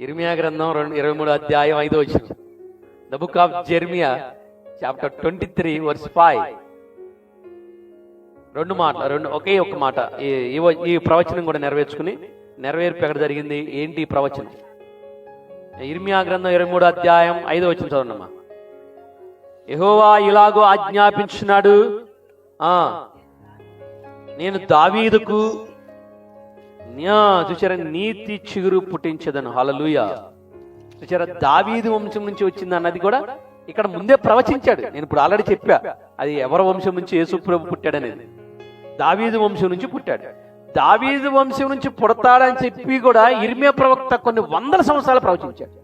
ఇర్మియా గ్రంథం రెండు ఇరవై మూడు అధ్యాయం ఐదో వచ్చిన the book of Jeremiah chapter twenty three verse five రెండు మాటలు రెండు ఒకే ఒక్క మాట. ఈ- ఈ- ప్రవచనం కూడా నెరవేర్చుకుని నెరవేర్పు ఎక్కడ జరిగింది? ఏంటి ప్రవచనం? ఇర్మియా గ్రంథం ఇరవై మూడు అధ్యాయం ఐదో వచ్చిన చదవమ్మా యహోవా ఇలాగో ఆజ్ఞాపించినాడు. ఆ నేను దావీదుకు న్యా చూసారా నీతి చిగురు పుట్టించదను. హలలుయ చూచారా? దావీదు వంశం నుంచి వచ్చింది అన్నది కూడా ఇక్కడ ముందే ప్రవచించాడు. నేను ఇప్పుడు ఆల్రెడీ చెప్పా అది ఎవరి వంశం నుంచి యేసు ప్రభు పుట్టాడనేది? దావీదు వంశం నుంచి పుట్టాడు. దావీదు వంశం నుంచి పుడతాడని చెప్పి కూడా ఇర్మియా ప్రవక్త కొన్ని వందల సంవత్సరాలు ప్రవచించాడు.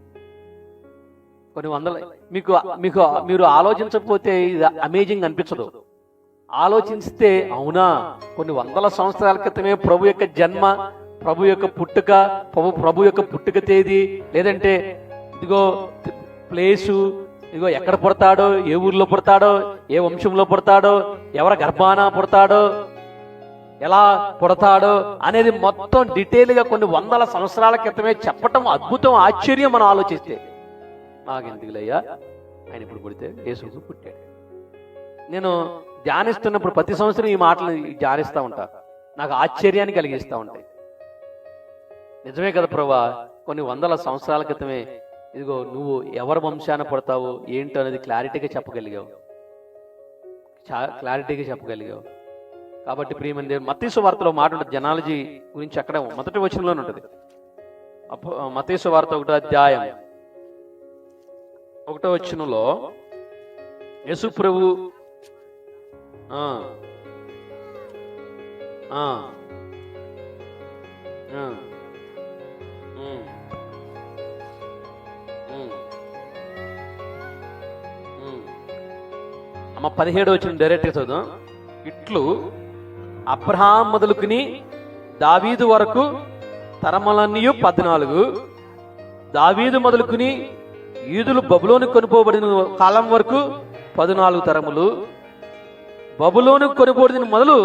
కొన్ని వందల మీకు మీకు మీరు ఆలోచించకపోతే ఇది అమేజింగ్ అనిపించదు. ఆలోచిస్తే అవునా? కొన్ని వందల సంవత్సరాల క్రితమే ప్రభు యొక్క జన్మ ప్రభు యొక్క పుట్టుక ప్రభు ప్రభు యొక్క పుట్టుక తేదీ లేదంటే ఇదిగో ప్లేసు ఇదిగో ఎక్కడ పుడతాడో ఏ ఊర్లో పుడతాడో ఏ వంశంలో పుడతాడో ఎవరి గర్భాన పుడతాడో ఎలా పుడతాడో అనేది మొత్తం డీటెయిల్గా కొన్ని వందల సంవత్సరాల క్రితమే చెప్పటం అద్భుతం ఆశ్చర్యం మనం ఆలోచిస్తే. నాకెందుకులయ్యా ఆయన ఇప్పుడు పుడితే యేసు పుట్టాడు. నేను ధ్యానిస్తున్నప్పుడు ప్రతి సంవత్సరం ఈ మాటలు ధ్యానిస్తూ ఉంటా. నాకు ఆశ్చర్యాన్ని కలిగిస్తూ ఉంటాయి. నిజమే కదా ప్రభా కొన్ని వందల సంవత్సరాల క్రితమే ఇదిగో నువ్వు ఎవరి వంశాన పడతావు ఏంటో అనేది క్లారిటీగా చెప్పగలిగావు. చా- క్లారిటీగా చెప్పగలిగావు. కాబట్టి ప్రియమైన దేవుడు మతీసు వార్తలో మాట జనాలజీ గురించి అక్కడ మొదటి వచనంలోనే ఉంటుంది. అప్పు మతీసు వార్త ఒకటో అధ్యాయం. ఒకటో వచనంలో యేసు ప్రభు అమ్మ పదిహేడు వచ్చిన డైరెక్ట్గా చదువు ఇట్లు అబ్రహాం మొదలుకుని దావీదు వరకు తరమలన్నీ పద్నాలుగు. దావీదు మొదలుకుని ఈదులు బబులోని కొనుకోబడిన కాలం వరకు పద్నాలుగు తరములు. బబులోను కొనిపోడిన మొదలు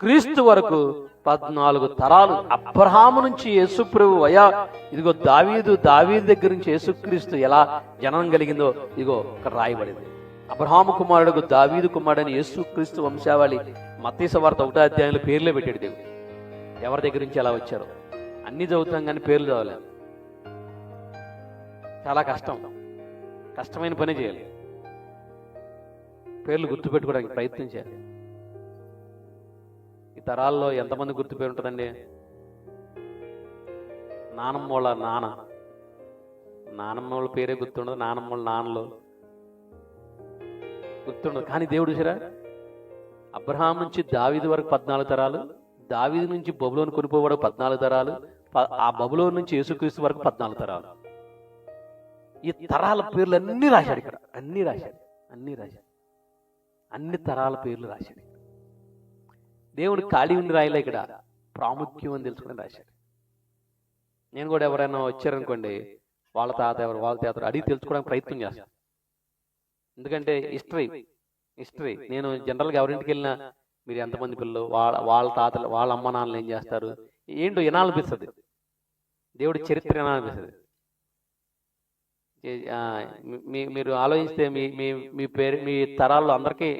క్రీస్తు వరకు పద్నాలుగు తరాలు అబ్రహాము నుంచి యేసుప్రభు అయా ఇదిగో దావీదు దావీదు దగ్గర నుంచి యేసుక్రీస్తు ఎలా జనం కలిగిందో ఇదిగో ఇక్కడ రాయబడింది. అబ్రహాము కుమారుడు దావీదు కుమారుడని యేసుక్రీస్తు వంశావళి మతీస వార్త ఒకటో అధ్యాయంలో పేర్లే పెట్టాడు దేవుడు. ఎవరి దగ్గర నుంచి ఎలా వచ్చారు. అన్ని చదువుతాం కానీ పేర్లు చదవలేం చాలా కష్టం. కష్టమైన పని చేయాలి. పేర్లు గుర్తుపెట్టుకోవడానికి ప్రయత్నం చేయాలి. ఈ తరాల్లో ఎంతమంది గుర్తు ఉంటుందండి? నానమ్మ వాళ్ళ నాన్న. నానమ్మ వాళ్ళ పేరే గుర్తుండదు నానమ్మోళ్ళ నాన్నలు గుర్తుండదు. కానీ దేవుడు చూసారా? అబ్రహాం నుంచి దావిది వరకు పద్నాలుగు తరాలు దావిది నుంచి బబులోని కొనిపోవడం పద్నాలుగు తరాలు ఆ బబులో నుంచి యేసుక్రీస్తు వరకు పద్నాలుగు తరాలు. ఈ తరాల పేర్లు అన్ని రాశాడు ఇక్కడ అన్ని రాశాడు అన్ని రాశాడు. అన్ని తరాల పేర్లు రాశాడు. దేవుడు ఖాళీ ఉండి రాయలే ఇక్కడ ప్రాముఖ్యం అని తెలుసుకుని రాశాడు. నేను కూడా ఎవరైనా వచ్చారనుకోండి వాళ్ళ తాత ఎవరు వాళ్ళ తాత అడిగి తెలుసుకోవడానికి ప్రయత్నం చేస్తాను ఎందుకంటే హిస్టరీ హిస్టరీ నేను జనరల్గా ఎవరింటికి వెళ్ళినా మీరు ఎంతమంది పిల్లలు వాళ్ళ వాళ్ళ తాతలు వాళ్ళ అమ్మ నాన్నలు ఏం చేస్తారు? ఏంటో వినాలనిపిస్తుంది దేవుడి చరిత్ర వినాలనిపిస్తుంది మీ- మీరు ఆలోచిస్తే మీ మీ మీ పేరు మీ తరాల్లో అందరికీ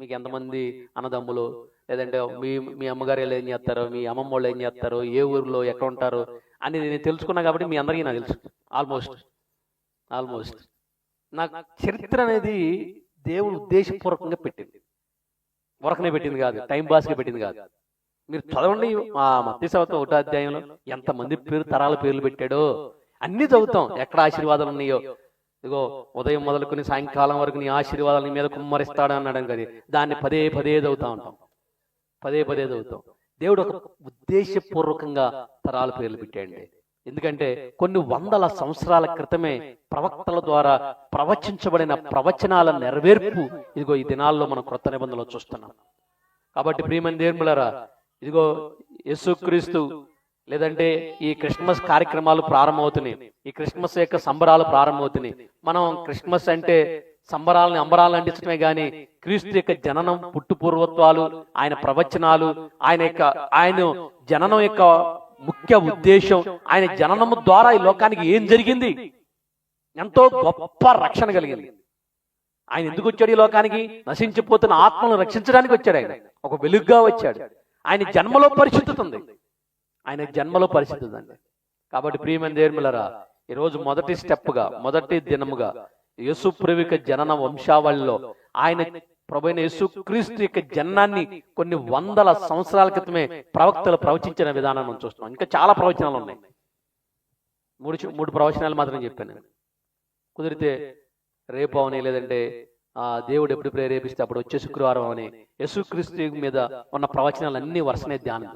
మీకు ఎంతమంది అన్నదమ్ములు లేదంటే మీ మీ అమ్మగారు ఏం చేస్తారు మీ అమ్మమ్మ వాళ్ళు ఏం చేస్తారు ఏ ఊర్లో ఎక్కడ ఉంటారో అని నేను తెలుసుకున్నా కాబట్టి మీ అందరికీ నాకు తెలుసు. ఆల్మోస్ట్ ఆల్మోస్ట్ నాకు చరిత్ర అనేది దేవుడు ఉద్దేశపూర్వకంగా పెట్టింది. వరకనే పెట్టింది కాదు టైం పాస్గా పెట్టింది కాదు. మీరు చదవండి మా మత్తి సవతం ఒకటో అధ్యాయంలో ఎంతమంది పేరు తరాల పేర్లు పెట్టాడో అన్ని చదువుతాం. ఎక్కడ ఆశీర్వాదాలు ఉన్నాయో? ఇగో ఉదయం మొదలుకుని సాయంకాలం వరకు నీ ఆశీర్వాదాలు నీ మీద కుమ్మరిస్తాడు అన్నాడు కదా దాన్ని పదే పదే చదువుతా ఉంటాం. పదే పదే చదువుతాం. దేవుడు ఒక ఉద్దేశపూర్వకంగా తరాల పేర్లు పెట్టాడండి. ఎందుకంటే కొన్ని వందల సంవత్సరాల క్రితమే ప్రవక్తల ద్వారా ప్రవచించబడిన ప్రవచనాల నెరవేర్పు ఇదిగో ఈ దినాల్లో మనం క్రొత్త నిబంధనలు చూస్తున్నాం. కాబట్టి ప్రియమైన దేవులారా ఇదిగో యేసుక్రీస్తు లేదంటే ఈ క్రిస్మస్ కార్యక్రమాలు ప్రారంభమవుతున్నాయి. ఈ క్రిస్మస్ యొక్క సంబరాలు ప్రారంభమవుతున్నాయి. మనం క్రిస్మస్ అంటే సంబరాలని అంబరాలు అంటించడమే గాని క్రీస్తు యొక్క జననం పుట్టుపూర్వత్వాలు ఆయన ప్రవచనాలు ఆయన యొక్క ఆయన జననం యొక్క ముఖ్య ఉద్దేశం ఆయన జననము ద్వారా ఈ లోకానికి ఏం జరిగింది? ఎంతో గొప్ప రక్షణ కలిగింది. ఆయన ఎందుకు వచ్చాడు ఈ లోకానికి? నశించిపోతున్న ఆత్మను రక్షించడానికి వచ్చాడు ఆయన. ఒక వెలుగుగా వచ్చాడు. ఆయన జన్మలో పరిశుద్ధత ఉంది. ఆయన జన్మలో పరిశుద్ధత ఉంది కాబట్టి ప్రియమైన దేవులరా ఈరోజు మొదటి స్టెప్గా మొదటి దినముగా యేసు ప్రేమిక జనన వంశావళిలో ఆయన ప్రభైన యేసు క్రీస్తు యొక్క జననాన్ని కొన్ని వందల సంవత్సరాల క్రితమే ప్రవక్తలు ప్రవచించిన విధానం మనం చూస్తున్నాం. ఇంకా చాలా ప్రవచనాలు ఉన్నాయి. మూడు మూడు ప్రవచనాలు మాత్రం చెప్పాను. కుదిరితే రేపు అవని లేదంటే ఆ దేవుడు ఎప్పుడు ప్రేరేపిస్తే అప్పుడు వచ్చే శుక్రవారం అని యేసుక్రీస్తు మీద ఉన్న ప్రవచనాలు అన్ని వరుసనే ధ్యానం.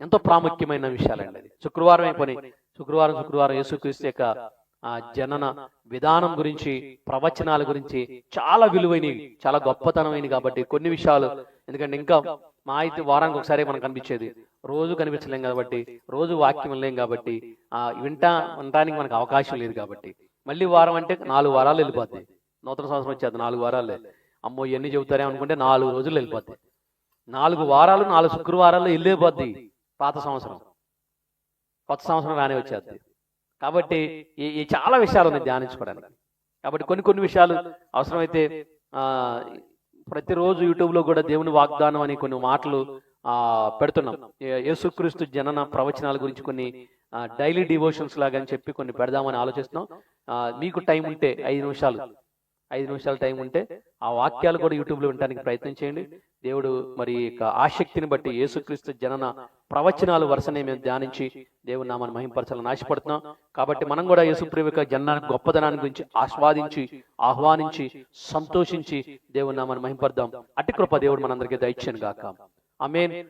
ఎంతో ప్రాముఖ్యమైన విషయాలండి అది. శుక్రవారం అయిపోయి శుక్రవారం శుక్రవారం యేసుక్రీస్తు యొక్క ఆ జనన విధానం గురించి ప్రవచనాల గురించి చాలా విలువైనవి చాలా గొప్పతనమైనవి కాబట్టి కొన్ని విషయాలు. ఎందుకంటే ఇంకా మా అయితే వారానికి ఒకసారి మనకు కనిపించేది. రోజు కనిపించలేం కాబట్టి రోజు వాక్యం వినలేం కాబట్టి ఆ వింటా వినడానికి మనకు అవకాశం లేదు కాబట్టి. మళ్ళీ వారం అంటే నాలుగు వారాలు వెళ్ళిపోద్ది. నూతన సంవత్సరం వచ్చేది నాలుగు వారాలే. అమ్మో ఎన్ని చెబుతారే అనుకుంటే నాలుగు రోజులు వెళ్ళిపోద్ది. నాలుగు వారాలు నాలుగు శుక్రవారాలు వెళ్ళిపోద్ది. పాత సంవత్సరం. కొత్త సంవత్సరం రాని వచ్చేది. కాబట్టి ఈ చాలా విషయాలు ఉన్నాయి ధ్యానించుకోవడానికి. కాబట్టి కొన్ని కొన్ని విషయాలు అవసరమైతే ప్రతిరోజు యూట్యూబ్లో కూడా దేవుని వాగ్దానం అని కొన్ని మాటలు ఆ పెడుతున్నాం. యేసుక్రీస్తు జనన ప్రవచనాల గురించి కొన్ని డైలీ డివోషన్స్ లాగా అని చెప్పి కొన్ని పెడదామని ఆలోచిస్తున్నాం. మీకు టైం ఉంటే ఐదు నిమిషాలు. ఐదు నిమిషాల టైం ఉంటే ఆ వాక్యాలు కూడా యూట్యూబ్లో వినడానికి ప్రయత్నం చేయండి. దేవుడు మరి ఆసక్తిని బట్టి యేసుక్రీస్తు జనన ప్రవచనాలు వరుసనే మేము ధ్యానించి దేవుని నామాన్ని మహింపరచాలని ఆశపడుతున్నాం కాబట్టి మనం కూడా యేసుప్రేమ యొక్క జననానికి గొప్పదనాన్ని గురించి ఆస్వాదించి ఆహ్వానించి సంతోషించి దేవుని నామాన్ని మహింపడదాం అట్టి కృప దేవుడు మనందరికీ దయచేయను గాక. ఆమేన్.